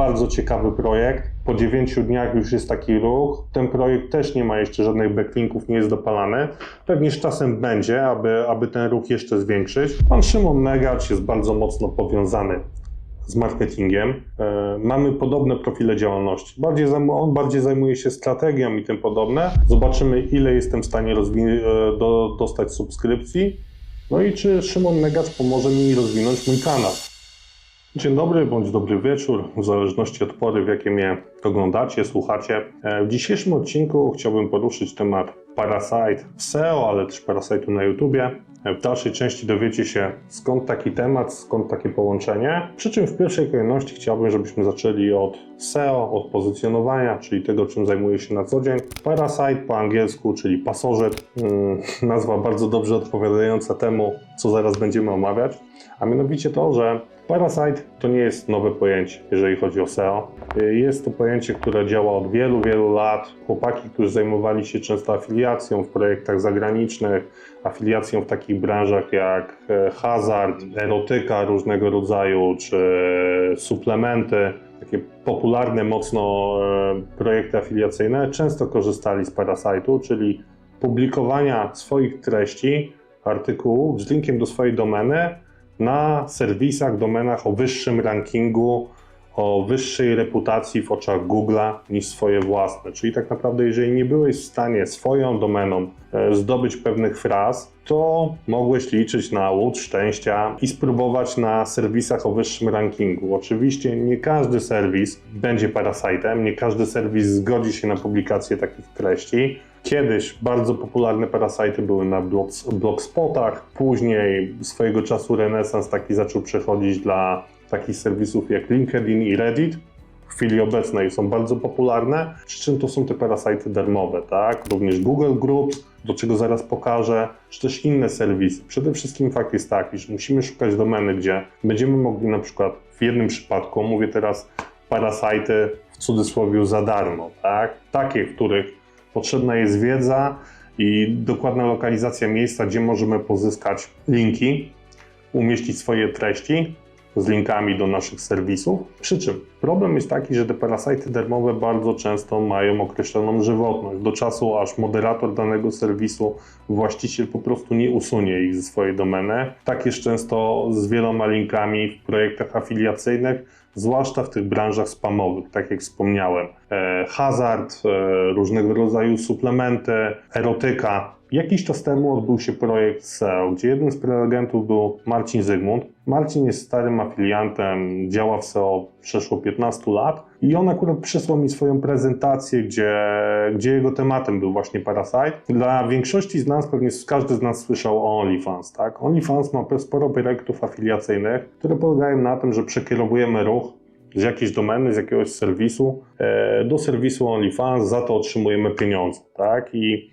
bardzo ciekawy projekt. Po 9 dniach już jest taki ruch. Ten projekt też nie ma jeszcze żadnych backlinków, nie jest dopalany. Pewnie z czasem będzie, aby, aby ten ruch jeszcze zwiększyć. Pan Szymon Megacz jest bardzo mocno powiązany z marketingiem. E, mamy podobne profile działalności. Bardziej on bardziej zajmuje się strategią i tym podobne. Zobaczymy, ile jestem w stanie e, do, dostać subskrypcji. No i czy Szymon Megacz pomoże mi rozwinąć mój kanał. Dzień dobry bądź dobry wieczór, w zależności od pory, w jakiej mnie oglądacie, słuchacie. E, W dzisiejszym odcinku chciałbym poruszyć temat Parasite w SEO, ale też Parasite'u na YouTubie. E, W dalszej części dowiecie się skąd taki temat, skąd takie połączenie. Przy czym w pierwszej kolejności chciałbym, żebyśmy zaczęli od SEO, od pozycjonowania, czyli tego, czym zajmuję się na co dzień. Parasite po angielsku, czyli pasożyt, mm, nazwa bardzo dobrze odpowiadająca temu, co zaraz będziemy omawiać, a mianowicie to, że Parasite to nie jest nowe pojęcie, jeżeli chodzi o SEO. Jest to pojęcie, które działa od wielu, wielu lat. Chłopaki, którzy zajmowali się często afiliacją w projektach zagranicznych, afiliacją w takich branżach jak e, hazard, erotyka różnego rodzaju, czy suplementy, takie popularne mocno e, projekty afiliacyjne, często korzystali z Parasite'u, czyli publikowania swoich treści, artykułów z linkiem do swojej domeny na serwisach, domenach o wyższym rankingu, o wyższej reputacji w oczach Google'a niż swoje własne. Czyli tak naprawdę, jeżeli nie byłeś w stanie swoją domeną e, zdobyć pewnych fraz, to mogłeś liczyć na łód szczęścia i spróbować na serwisach o wyższym rankingu. Oczywiście nie każdy serwis będzie parasajtem, nie każdy serwis zgodzi się na publikację takich treści. Kiedyś bardzo popularne parasajty były na blog- blogspotach, później swojego czasu renesans taki zaczął przechodzić dla takich serwisów jak LinkedIn i Reddit. W chwili obecnej są bardzo popularne, przy czym to są te parasajty darmowe, tak? Również Google Groups, do czego zaraz pokażę, czy też inne serwisy. Przede wszystkim fakt jest taki, że musimy szukać domeny, gdzie będziemy mogli na przykład w jednym przypadku, mówię teraz parasajty w cudzysłowie za darmo, tak? Takie, w których potrzebna jest wiedza i dokładna lokalizacja miejsca, gdzie możemy pozyskać linki, umieścić swoje treści z linkami do naszych serwisów. Przy czym problem jest taki, że te parasajty darmowe bardzo często mają określoną żywotność. Do czasu, aż moderator danego serwisu, właściciel po prostu nie usunie ich ze swojej domeny. Tak jest często z wieloma linkami w projektach afiliacyjnych, zwłaszcza w tych branżach spamowych, tak jak wspomniałem. E, hazard, e, różnego rodzaju suplementy, erotyka. Jakiś czas temu odbył się projekt SEO, gdzie jednym z prelegentów był Marcin Zygmunt. Marcin jest starym afiliantem, działa w SEO przeszło 15 lat i on akurat przysłał mi swoją prezentację, gdzie, gdzie jego tematem był właśnie Parasite. Dla większości z nas, pewnie każdy z nas słyszał o OnlyFans, tak? OnlyFans ma sporo projektów afiliacyjnych, które polegają na tym, że przekierowujemy ruch z jakiejś domeny, z jakiegoś serwisu e, do serwisu OnlyFans, za to otrzymujemy pieniądze, tak? I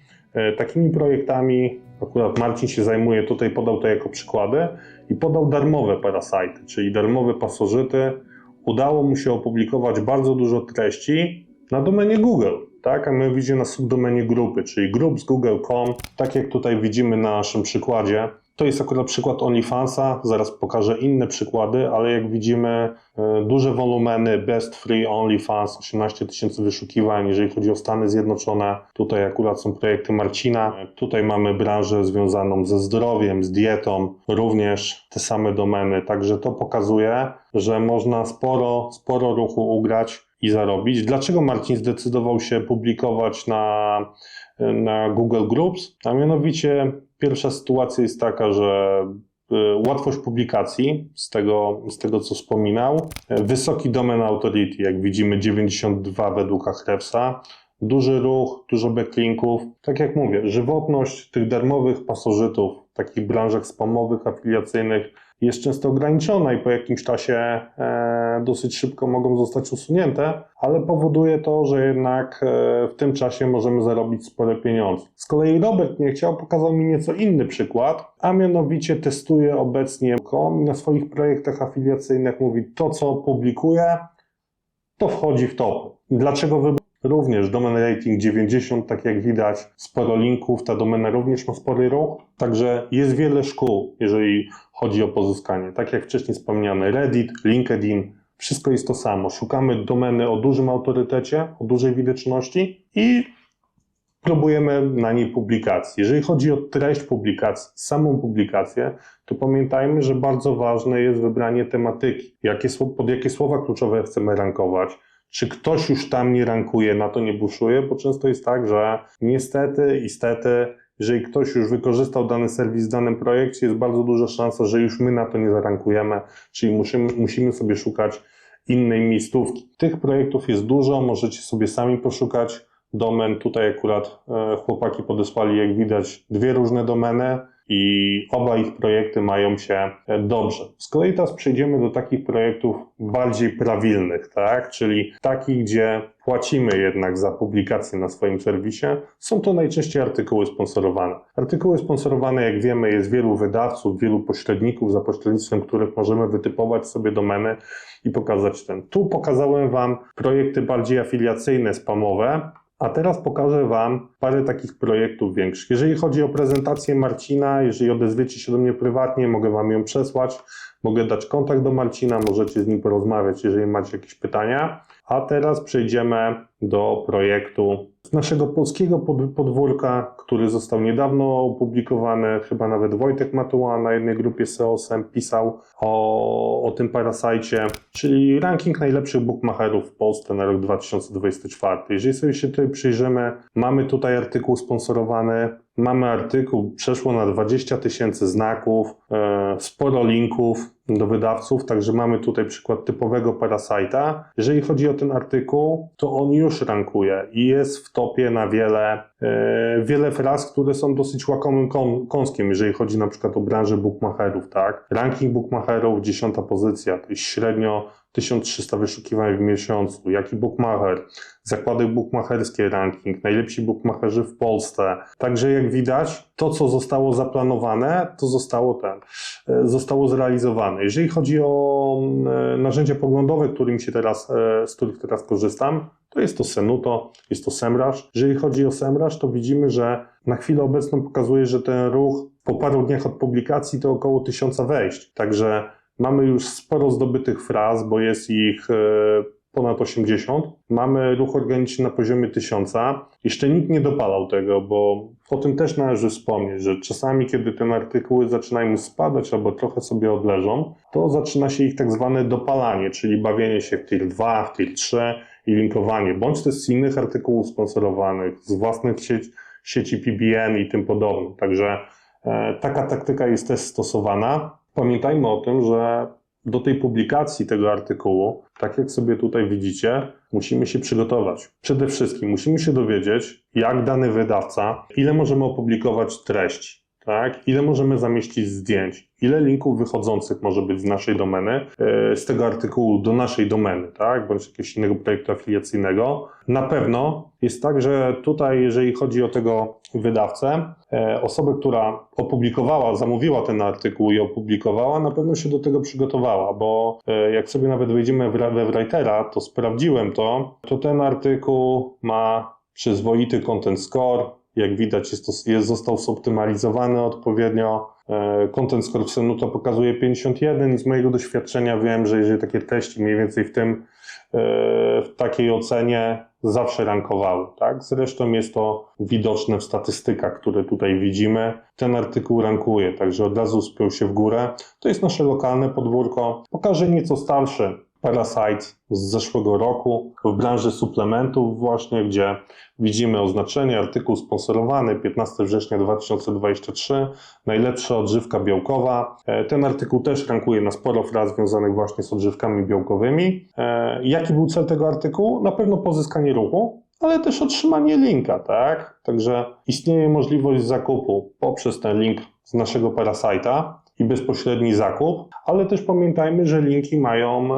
takimi projektami akurat Marcin się zajmuje, tutaj podał to jako przykłady i podał darmowe parasajty, czyli darmowe pasożyty. Udało mu się opublikować bardzo dużo treści na domenie Google, tak? A my widzimy na subdomenie grupy, czyli groups.google.com, tak jak tutaj widzimy na naszym przykładzie. To jest akurat przykład OnlyFansa, zaraz pokażę inne przykłady, ale jak widzimy e, duże wolumeny, best free OnlyFans, 18 tysięcy wyszukiwań, jeżeli chodzi o Stany Zjednoczone. Tutaj akurat są projekty Marcina. Tutaj mamy branżę związaną ze zdrowiem, z dietą, również te same domeny. Także to pokazuje, że można sporo, sporo ruchu ugrać i zarobić. Dlaczego Marcin zdecydował się publikować na, na Google Groups? A mianowicie pierwsza sytuacja jest taka, że y, łatwość publikacji, z tego, z tego co wspominał, wysoki domain authority, jak widzimy 92 według Ahrefsa, duży ruch, dużo backlinków. Tak jak mówię, żywotność tych darmowych pasożytów takich branżach spamowych, afiliacyjnych jest często ograniczona i po jakimś czasie e, dosyć szybko mogą zostać usunięte, ale powoduje to, że jednak e, w tym czasie możemy zarobić spore pieniądze. Z kolei Robert nie chciał, pokazał mi nieco inny przykład, a mianowicie testuje obecnie kom i na swoich projektach afiliacyjnych mówi to, co publikuje, to wchodzi w top. Dlaczego wybrać? Również domen rating 90, tak jak widać, sporo linków, ta domena również ma spory ruch, także jest wiele szkół, jeżeli chodzi o pozyskanie. Tak jak wcześniej wspomniane Reddit, LinkedIn, wszystko jest to samo. Szukamy domeny o dużym autorytecie, o dużej widoczności i próbujemy na niej publikacji. Jeżeli chodzi o treść publikacji, samą publikację, to pamiętajmy, że bardzo ważne jest wybranie tematyki. Jakie, pod jakie słowa kluczowe chcemy rankować. Czy ktoś już tam nie rankuje, na to nie buszuje, bo często jest tak, że niestety, istety, jeżeli ktoś już wykorzystał dany serwis w danym projekcie, jest bardzo duża szansa, że już my na to nie zarankujemy, czyli musimy, musimy sobie szukać innej miejscówki. Tych projektów jest dużo, możecie sobie sami poszukać domen. Tutaj akurat e, chłopaki podesłali, jak widać, dwie różne domeny i oba ich projekty mają się e, dobrze. Z kolei teraz przejdziemy do takich projektów bardziej prawilnych, tak? czyli takich, gdzie płacimy jednak za publikację na swoim serwisie. Są to najczęściej artykuły sponsorowane. Artykuły sponsorowane, jak wiemy, jest wielu wydawców, wielu pośredników, za pośrednictwem których możemy wytypować sobie domeny i pokazać ten. Tu pokazałem Wam projekty bardziej afiliacyjne, spamowe, a teraz pokażę Wam parę takich projektów większych. Jeżeli chodzi o prezentację Marcina, jeżeli odezwiecie się do mnie prywatnie, mogę Wam ją przesłać, mogę dać kontakt do Marcina, możecie z nim porozmawiać, jeżeli macie jakieś pytania. A teraz przejdziemy do projektu z naszego polskiego pod- podwórka, który został niedawno opublikowany. Chyba nawet Wojtek Matuła na jednej grupie SEOSem pisał o, o tym parasajcie, czyli ranking najlepszych bookmacherów w Polsce na rok 2024. Jeżeli sobie się tutaj przyjrzymy, mamy tutaj artykuł sponsorowany. Mamy artykuł, przeszło na 20 tysięcy znaków, e, sporo linków do wydawców, także mamy tutaj przykład typowego parasajta. Jeżeli chodzi o ten artykuł, to on już rankuje i jest w topie na wiele, e, wiele fraz, które są dosyć łakomym kąs- kąskiem, jeżeli chodzi na przykład o branżę bookmacherów, tak? Ranking bookmacherów, dziesiąta pozycja, to jest średnio 1300 wyszukiwań w miesiącu. Jaki bookmacher? Zakłady bookmacherskie ranking, najlepsi bookmacherzy w Polsce. Także jak widać, to co zostało zaplanowane, to zostało ten, e, zostało zrealizowane. Jeżeli chodzi o e, narzędzia poglądowe, którymi się teraz, e, z których teraz korzystam, to jest to Senuto, jest to Semrush. Jeżeli chodzi o Semrush, to widzimy, że na chwilę obecną pokazuje, że ten ruch po paru dniach od publikacji to około 1000 wejść. Także mamy już sporo zdobytych fraz, bo jest ich e, ponad 80. Mamy ruch organiczny na poziomie 1000. Jeszcze nikt nie dopalał tego, bo o tym też należy wspomnieć, że czasami, kiedy te artykuły zaczynają spadać albo trochę sobie odleżą, to zaczyna się ich tak zwane dopalanie, czyli bawienie się w tier 2, w tier 3 i linkowanie, bądź też z innych artykułów sponsorowanych, z własnych sieci, sieci PBN i tym podobne. Także e, taka taktyka jest też stosowana. Pamiętajmy o tym, że do tej publikacji tego artykułu, tak jak sobie tutaj widzicie, musimy się przygotować. Przede wszystkim musimy się dowiedzieć, jak dany wydawca, ile możemy opublikować treści, tak? ile możemy zamieścić zdjęć, ile linków wychodzących może być z naszej domeny, e, z tego artykułu do naszej domeny, tak? bądź jakiegoś innego projektu afiliacyjnego. Na pewno jest tak, że tutaj, jeżeli chodzi o tego wydawcę, e, osobę, która opublikowała, zamówiła ten artykuł i opublikowała, na pewno się do tego przygotowała, bo e, jak sobie nawet wejdziemy we Writera, to sprawdziłem to, to ten artykuł ma przyzwoity content score, jak widać jest to, jest, został zoptymalizowany odpowiednio. E, Content score w Senuto pokazuje 51 i z mojego doświadczenia wiem, że jeżeli takie treści mniej więcej w tym, e, w takiej ocenie zawsze rankowały, tak? Zresztą jest to widoczne w statystykach, które tutaj widzimy. Ten artykuł rankuje, także od razu spiął się w górę. To jest nasze lokalne podwórko. Pokażę nieco starszy Parasite z zeszłego roku w branży suplementów właśnie, gdzie widzimy oznaczenie artykuł sponsorowany 15 września 2023, najlepsza odżywka białkowa. E, Ten artykuł też rankuje na sporo fraz związanych właśnie z odżywkami białkowymi. E, Jaki był cel tego artykułu? Na pewno pozyskanie ruchu, ale też otrzymanie linka, tak? Także istnieje możliwość zakupu poprzez ten link z naszego Parasite'a i bezpośredni zakup, ale też pamiętajmy, że linki mają,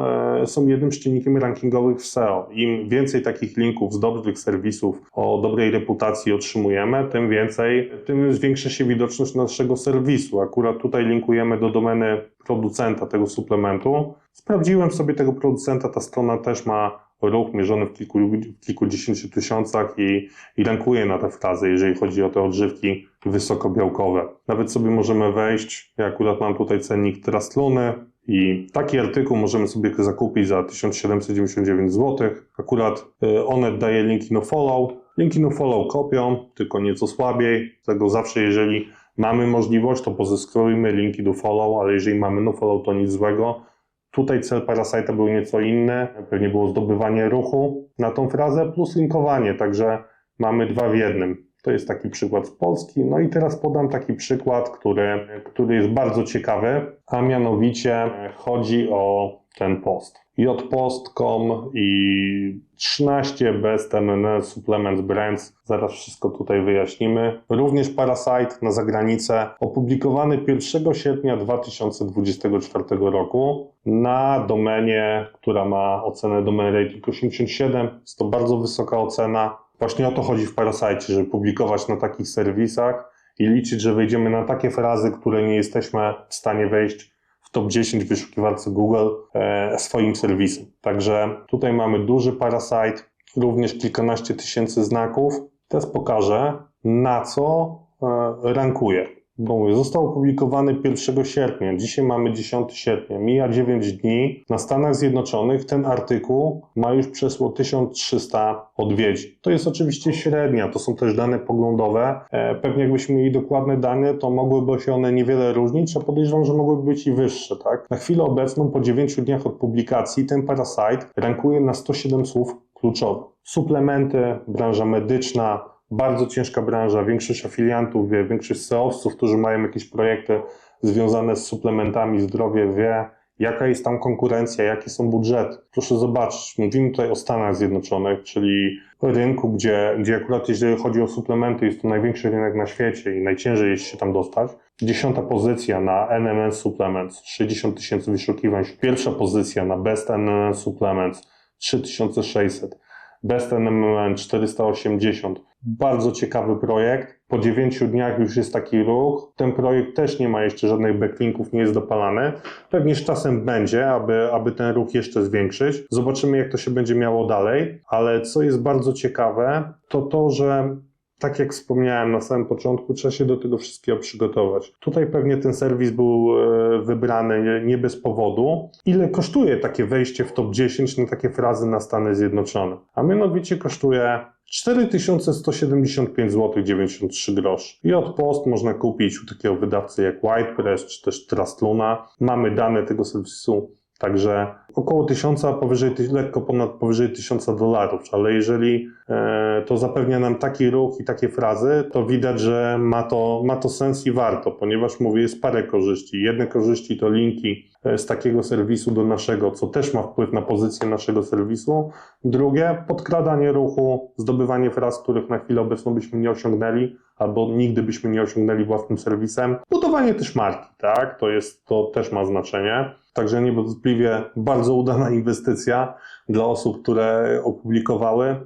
e, są jednym z czynnikiem rankingowych w SEO. Im więcej takich linków z dobrych serwisów o dobrej reputacji otrzymujemy, tym więcej, tym zwiększa się widoczność naszego serwisu. Akurat tutaj linkujemy do domeny producenta tego suplementu. Sprawdziłem sobie tego producenta, ta strona też ma ruch mierzony w, kilku, w kilkudziesięciu tysiącach i, i rankuje na te frazy, jeżeli chodzi o te odżywki wysokobiałkowe. Nawet sobie możemy wejść, ja akurat mam tutaj cennik Trustluny I taki artykuł możemy sobie zakupić za 1799 zł. Akurat y, Onet daje linki no follow. Linki no follow kopią, tylko nieco słabiej. Dlatego zawsze, jeżeli mamy możliwość, to pozyskujmy linki do follow, ale jeżeli mamy no follow, to nic złego. Tutaj cel Parasite'a był nieco inny. Pewnie było zdobywanie ruchu na tą frazę plus linkowanie, także mamy dwa w jednym. To jest taki przykład z Polski. No i teraz podam taki przykład, który, który jest bardzo ciekawy, a mianowicie chodzi o ten post. jpost.com i 13 Best MNL Supplements Brands. Zaraz wszystko tutaj wyjaśnimy. Również Parasite na zagranicę, opublikowany 1 sierpnia 2024 roku na domenie, która ma ocenę domen rating 87. Jest to bardzo wysoka ocena. Właśnie o to chodzi w Parasite, żeby publikować na takich serwisach i liczyć, że wejdziemy na takie frazy, które nie jesteśmy w stanie wejść w top 10 w wyszukiwarce Google e, swoim serwisem. Także tutaj mamy duży Parasite, również kilkanaście tysięcy znaków. Teraz pokażę, na co e, rankuje. Bo mówię, został opublikowany 1 sierpnia, dzisiaj mamy 10 sierpnia, mija 9 dni. Na Stanach Zjednoczonych ten artykuł ma już przesło 1300 odwiedzi. To jest oczywiście średnia, to są też dane poglądowe. E, Pewnie jakbyśmy mieli dokładne dane, to mogłyby się one niewiele różnić, a podejrzewam, że mogłyby być i wyższe. Tak? Na chwilę obecną, po 9 dniach od publikacji, ten Parasite rankuje na 107 słów kluczowych. Suplementy, branża medyczna, bardzo ciężka branża. Większość afiliantów wie, większość SEO-owców, którzy mają jakieś projekty związane z suplementami, zdrowie wie, jaka jest tam konkurencja, jakie są budżety. Proszę zobaczyć, mówimy tutaj o Stanach Zjednoczonych, czyli rynku, gdzie, gdzie akurat jeżeli chodzi o suplementy, jest to największy rynek na świecie i najciężej jest się tam dostać. Dziesiąta pozycja na NMN Supplements, 60 tysięcy wyszukiwań. Pierwsza pozycja na Best NMN Supplements, 3600. Best NMN 480. Bardzo ciekawy projekt. Po 9 dniach już jest taki ruch. Ten projekt też nie ma jeszcze żadnych backlinków, nie jest dopalany. Pewnie z czasem będzie, aby, aby ten ruch jeszcze zwiększyć. Zobaczymy, jak to się będzie miało dalej. Ale co jest bardzo ciekawe, to to, że tak jak wspomniałem na samym początku, trzeba się do tego wszystkiego przygotować. Tutaj pewnie ten serwis był e, wybrany nie- bez powodu. Ile kosztuje takie wejście w top 10 na takie frazy na Stany Zjednoczone? A mianowicie kosztuje 4175 zł 93 groszy. I od post można kupić u takiego wydawcy jak WhitePress czy też Trust Luna. Mamy dane tego serwisu Także około 1000, powyżej, lekko ponad powyżej 1000 dolarów, ale jeżeli e, to zapewnia nam taki ruch i takie frazy, to widać, że ma to, ma to sens i warto, ponieważ mówię, jest parę korzyści. Jedne korzyści to linki e, z takiego serwisu do naszego, co też ma wpływ na pozycję naszego serwisu. Drugie, podkradanie ruchu, zdobywanie fraz, których na chwilę obecną byśmy nie osiągnęli, albo nigdy byśmy nie osiągnęli własnym serwisem. Budowanie też marki, tak? To jest, to też ma znaczenie. Także niewątpliwie bardzo udana inwestycja dla osób, które opublikowały.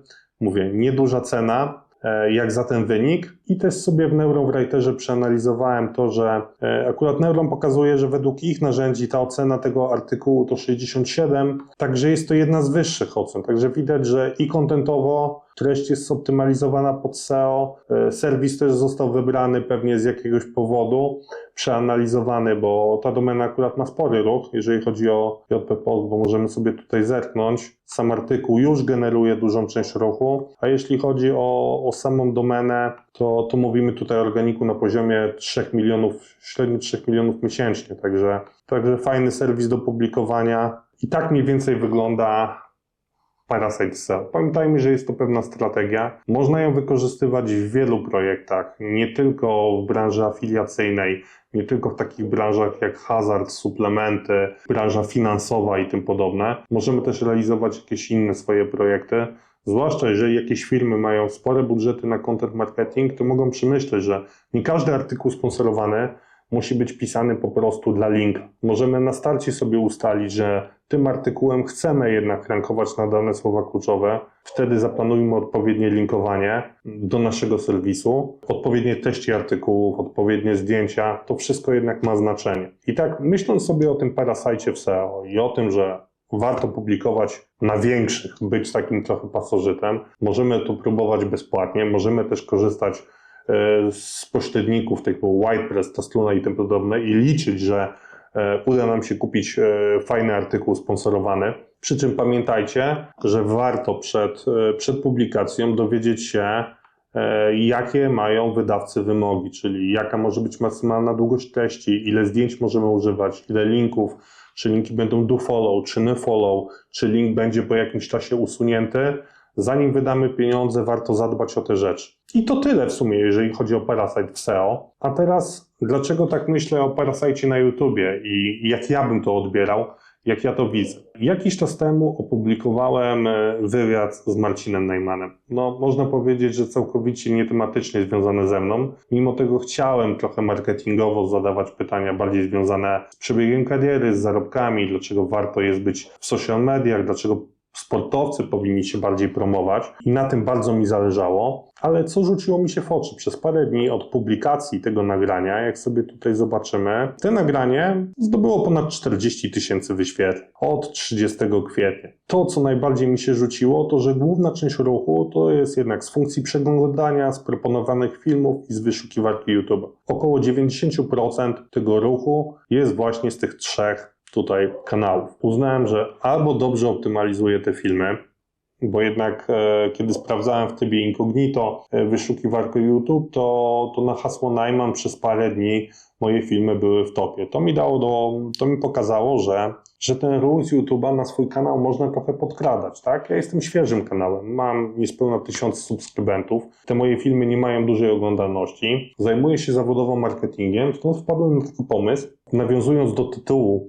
Mówię, nieduża cena, e, jak za ten wynik. I też sobie w Neurowriterze przeanalizowałem to, że e, akurat Neuron pokazuje, że według ich narzędzi ta ocena tego artykułu to 67, także jest to jedna z wyższych ocen. Także widać, że i kontentowo treść jest zoptymalizowana pod SEO, e, serwis też został wybrany pewnie z jakiegoś powodu, przeanalizowany, bo ta domena akurat ma spory ruch, jeżeli chodzi o JP bo możemy sobie tutaj zerknąć. Sam artykuł już generuje dużą część ruchu, a jeśli chodzi o, o samą domenę, to, to mówimy tutaj o organiku na poziomie 3 milionów, średnio 3 milionów miesięcznie, także, także fajny serwis do publikowania. I tak mniej więcej wygląda Parasite SEO. Pamiętajmy, że jest to pewna strategia. Można ją wykorzystywać w wielu projektach, nie tylko w branży afiliacyjnej, nie tylko w takich branżach jak hazard, suplementy, branża finansowa i tym podobne. Możemy też realizować jakieś inne swoje projekty. Zwłaszcza jeżeli jakieś firmy mają spore budżety na content marketing, to mogą przemyśleć, że nie każdy artykuł sponsorowany musi być pisany po prostu dla linka. Możemy na starcie sobie ustalić, że tym artykułem chcemy jednak rankować na dane słowa kluczowe. Wtedy zaplanujmy odpowiednie linkowanie do naszego serwisu, odpowiednie treści artykułów, odpowiednie zdjęcia. To wszystko jednak ma znaczenie. I tak myśląc sobie o tym parasajcie w SEO i o tym, że warto publikować na większych, być takim trochę pasożytem, możemy to próbować bezpłatnie, możemy też korzystać e, z pośredników typu WhitePress, Tasluna i tym podobne i liczyć, że e, uda nam się kupić e, fajny artykuł sponsorowany. Przy czym pamiętajcie, że warto przed, przed publikacją dowiedzieć się, jakie mają wydawcy wymogi, czyli jaka może być maksymalna długość treści, ile zdjęć możemy używać, ile linków, czy linki będą do follow, czy nie follow, czy link będzie po jakimś czasie usunięty. Zanim wydamy pieniądze, warto zadbać o te rzeczy. I to tyle w sumie, jeżeli chodzi o Parasite w SEO. A teraz, dlaczego tak myślę o Parasite na YouTubie i jak ja bym to odbierał, jak ja to widzę? Jakiś czas temu opublikowałem e, wywiad z Marcinem Najmanem. No, można powiedzieć, że całkowicie nietematycznie związany ze mną. Mimo tego chciałem trochę marketingowo zadawać pytania bardziej związane z przebiegiem kariery, z zarobkami, dlaczego warto jest być w social mediach, dlaczego sportowcy powinni się bardziej promować i na tym bardzo mi zależało, ale co rzuciło mi się w oczy przez parę dni od publikacji tego nagrania, jak sobie tutaj zobaczymy, to nagranie zdobyło ponad 40 tysięcy wyświetleń od 30 kwietnia. To, co najbardziej mi się rzuciło, to że główna część ruchu to jest jednak z funkcji przeglądania, z proponowanych filmów i z wyszukiwarki YouTube. Około 90% tego ruchu jest właśnie z tych trzech tutaj kanałów. Uznałem, że albo dobrze optymalizuję te filmy, bo jednak e, kiedy sprawdzałem w trybie incognito e, wyszukiwarkę YouTube, to, to na hasło Najman przez parę dni moje filmy były w topie. To mi dało do, to mi pokazało, że, że ten ruch z YouTube'a na swój kanał można trochę podkradać, tak? Ja jestem świeżym kanałem, mam niespełna tysiąc subskrybentów, te moje filmy nie mają dużej oglądalności, zajmuję się zawodowo marketingiem, stąd wpadłem na taki pomysł, nawiązując do tytułu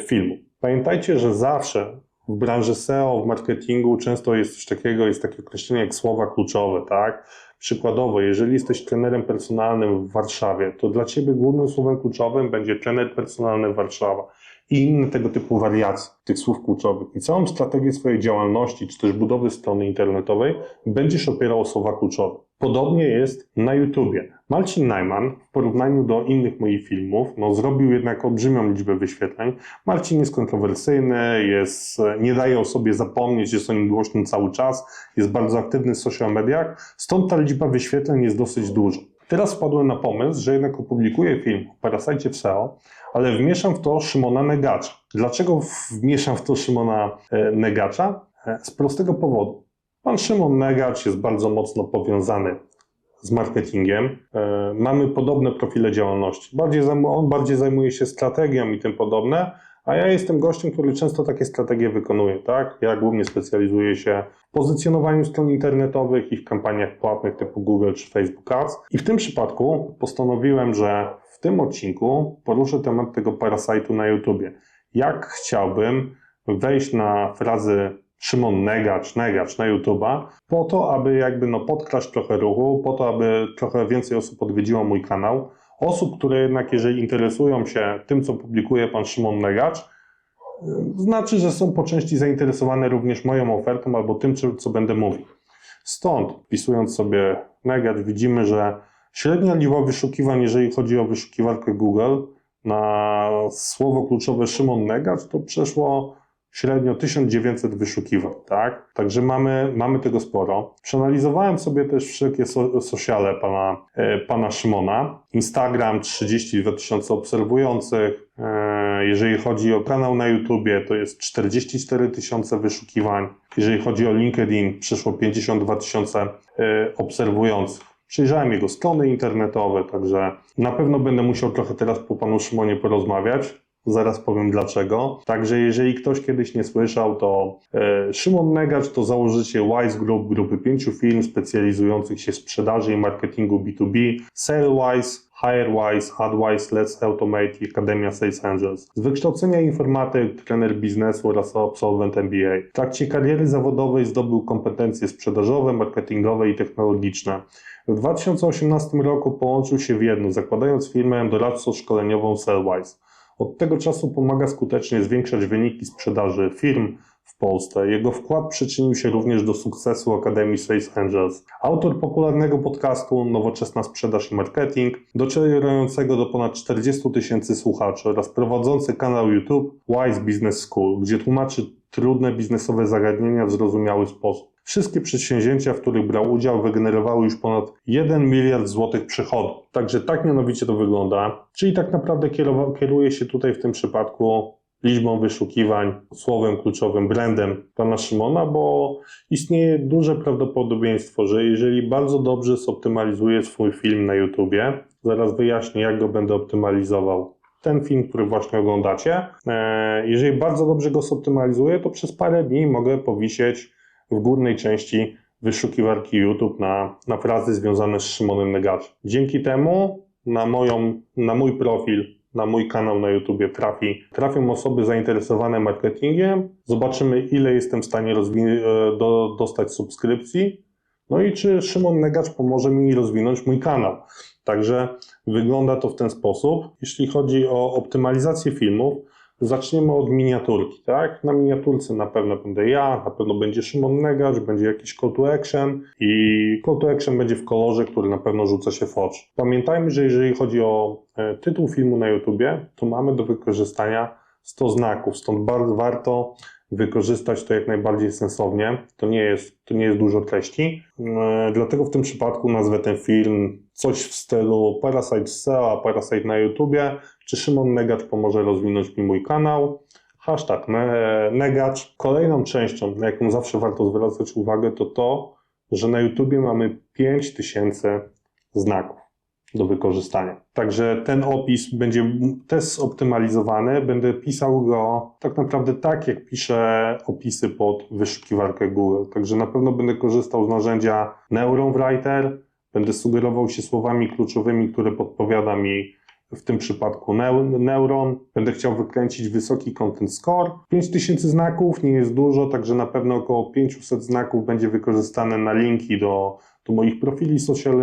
filmu. Pamiętajcie, że zawsze w branży SEO, w marketingu często jest coś takiego, jest takie określenie jak słowa kluczowe, tak? Przykładowo, jeżeli jesteś trenerem personalnym w Warszawie, to dla Ciebie głównym słowem kluczowym będzie trener personalny Warszawa i inne tego typu wariacje tych słów kluczowych. I całą strategię swojej działalności, czy też budowy strony internetowej będziesz opierał o słowa kluczowe. Podobnie jest na YouTubie. Marcin Najman w porównaniu do innych moich filmów no, zrobił jednak olbrzymią liczbę wyświetleń. Marcin jest kontrowersyjny, jest, nie daje o sobie zapomnieć, jest o nim głośny cały czas, jest bardzo aktywny w social mediach, stąd ta liczba wyświetleń jest dosyć duża. Teraz wpadłem na pomysł, że jednak opublikuję film o Parasite w SEO, ale wmieszam w to Szymona Negacza. Dlaczego wmieszam w to Szymona e, Negacza? E, Z prostego powodu. Pan Szymon Negacz jest bardzo mocno powiązany z marketingiem. E, Mamy podobne profile działalności. Bardziej on bardziej zajmuje się strategią i tym podobne, a ja jestem gościem, który często takie strategie wykonuje, tak? Ja głównie specjalizuję się w pozycjonowaniu stron internetowych i w kampaniach płatnych typu Google czy Facebook Ads. I w tym przypadku postanowiłem, że w tym odcinku poruszę temat tego parasite'u na YouTubie. Jak chciałbym wejść na frazy Szymon Negacz, Negacz na YouTube'a, po to, aby jakby no podkraść trochę ruchu, po to, aby trochę więcej osób odwiedziło mój kanał. Osób, które jednak jeżeli interesują się tym, co publikuje pan Szymon Negacz, znaczy, że są po części zainteresowane również moją ofertą albo tym, co będę mówił. Stąd, wpisując sobie Negacz, widzimy, że średnia liczba wyszukiwań, jeżeli chodzi o wyszukiwarkę Google, na słowo kluczowe Szymon Negacz, to przeszło średnio 1900 wyszukiwań, tak? Także mamy, mamy tego sporo. Przeanalizowałem sobie też wszelkie so, sociale pana, e, pana Szymona. Instagram 32 tysiące obserwujących. E, jeżeli chodzi o kanał na YouTubie, to jest 44 tysiące wyszukiwań. Jeżeli chodzi o LinkedIn, przeszło 52 tysiące e, obserwujących. Przejrzałem jego strony internetowe, także na pewno będę musiał trochę teraz po panu Szymonie porozmawiać. Zaraz powiem dlaczego. Także jeżeli ktoś kiedyś nie słyszał, to e, Szymon Negacz to założyciel Wise Group, grupy pięciu firm specjalizujących się w sprzedaży i marketingu B2B, SaleWise, HireWise, AdWise, Let's Automate i Akademia Sales Angels. Z wykształcenia informatyk, trener biznesu oraz absolwent MBA. W trakcie kariery zawodowej zdobył kompetencje sprzedażowe, marketingowe i technologiczne. W 2018 roku połączył się w jedno, zakładając firmę doradczo-szkoleniową SellWise. Od tego czasu pomaga skutecznie zwiększać wyniki sprzedaży firm, w Polsce. Jego wkład przyczynił się również do sukcesu Akademii Sales Angels. Autor popularnego podcastu Nowoczesna Sprzedaż i Marketing, docierającego do ponad 40 tysięcy słuchaczy oraz prowadzący kanał YouTube Wise Business School, gdzie tłumaczy trudne biznesowe zagadnienia w zrozumiały sposób. Wszystkie przedsięwzięcia, w których brał udział, wygenerowały już ponad 1 miliard złotych przychodów. Także tak mianowicie to wygląda. Czyli tak naprawdę kieruje się tutaj w tym przypadku liczbą wyszukiwań, słowem kluczowym, brandem pana Szymona, bo istnieje duże prawdopodobieństwo, że jeżeli bardzo dobrze zoptymalizuje swój film na YouTubie, zaraz wyjaśnię, jak go będę optymalizował. Ten film, który właśnie oglądacie, e, jeżeli bardzo dobrze go zoptymalizuję, to przez parę dni mogę powisieć w górnej części wyszukiwarki YouTube na, na frazy związane z Szymonem Negaczem. Dzięki temu na, moją, na mój profil, na mój kanał na YouTubie trafi, trafią osoby zainteresowane marketingiem. Zobaczymy, ile jestem w stanie e, do, dostać subskrypcji. No i czy Szymon Negacz pomoże mi rozwinąć mój kanał. Także wygląda to w ten sposób. Jeśli chodzi o optymalizację filmów, Zaczniemy od miniaturki, tak? Na miniaturce na pewno będę ja, na pewno będzie Szymon Negacz, będzie jakiś call to action i call to action będzie w kolorze, który na pewno rzuca się w oczy. Pamiętajmy, że jeżeli chodzi o e, tytuł filmu na YouTubie, to mamy do wykorzystania 100 znaków, stąd bardzo warto wykorzystać to jak najbardziej sensownie. To nie jest, to nie jest dużo treści, e, dlatego w tym przypadku nazwę ten film coś w stylu Parasite SEO, a Parasite na YouTubie, czy Szymon Negacz pomoże rozwinąć mi mój kanał. Hashtag ne- Negacz. Kolejną częścią, na jaką zawsze warto zwracać uwagę, to to, że na YouTubie mamy 5000 znaków do wykorzystania. Także ten opis będzie też zoptymalizowany. Będę pisał go tak naprawdę tak, jak piszę opisy pod wyszukiwarkę Google. Także na pewno będę korzystał z narzędzia Neuron Writer. Będę sugerował się słowami kluczowymi, które podpowiada mi w tym przypadku neu- Neuron. Będę chciał wykręcić wysoki content score. 5000 znaków nie jest dużo, także na pewno około 500 znaków będzie wykorzystane na linki do, do moich profili social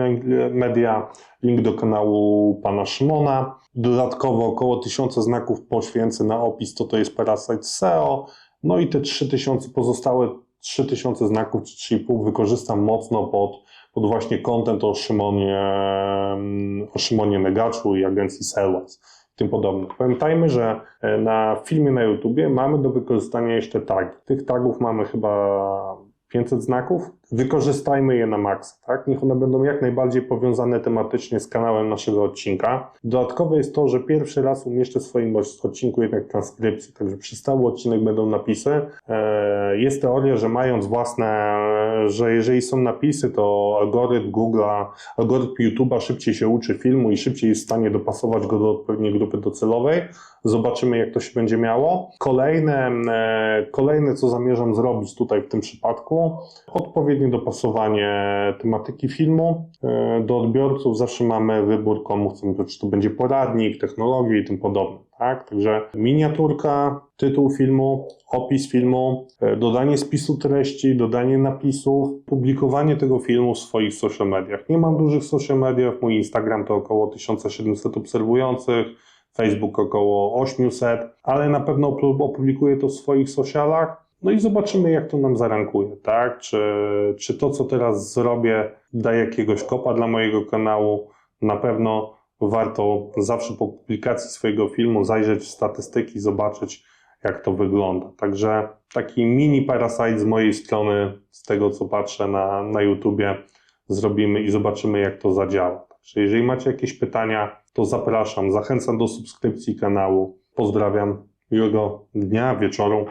media, link do kanału pana Szymona. Dodatkowo około 1000 znaków poświęcę na opis, to to jest Parasite SEO. No i te 3000 pozostałe 3000 znaków czy 3,5 wykorzystam mocno pod, pod właśnie content o Szymonie, o Szymonie Negaczu i agencji Sellwise i tym podobne. Pamiętajmy, że e, na filmie na YouTubie mamy do wykorzystania jeszcze tagi. Tych tagów mamy chyba 500 znaków. Wykorzystajmy je na maksa, tak? Niech one będą jak najbardziej powiązane tematycznie z kanałem naszego odcinka. Dodatkowe jest to, że pierwszy raz umieszczę w swoim odcinku jednak transkrypcję, także przez cały odcinek będą napisy. E, Jest teoria, że mając własne, że jeżeli są napisy, to algorytm Google'a, algorytm YouTube'a szybciej się uczy filmu i szybciej jest w stanie dopasować go do odpowiedniej grupy docelowej. Zobaczymy, jak to się będzie miało. Kolejne, e, kolejne co zamierzam zrobić tutaj w tym przypadku, odpowiednie dopasowanie tematyki filmu. E, Do odbiorców zawsze mamy wybór, komu chcemy, czy to będzie poradnik, technologie i tym podobne. Tak? Także miniaturka, tytuł filmu, opis filmu, e, dodanie spisu treści, dodanie napisów, publikowanie tego filmu w swoich social mediach. Nie mam dużych social mediach, mój Instagram to około 1700 obserwujących, Facebook około 800, ale na pewno opublikuję to w swoich socialach. No i zobaczymy, jak to nam zarankuje, tak? Czy, czy to, co teraz zrobię, da jakiegoś kopa dla mojego kanału? Na pewno warto zawsze po publikacji swojego filmu zajrzeć w statystyki, zobaczyć, jak to wygląda. Także taki mini parasite z mojej strony, z tego co patrzę na, na YouTubie, zrobimy i zobaczymy, jak to zadziała. Także jeżeli macie jakieś pytania, to zapraszam. Zachęcam do subskrypcji kanału. Pozdrawiam. Miłego dnia, wieczoru.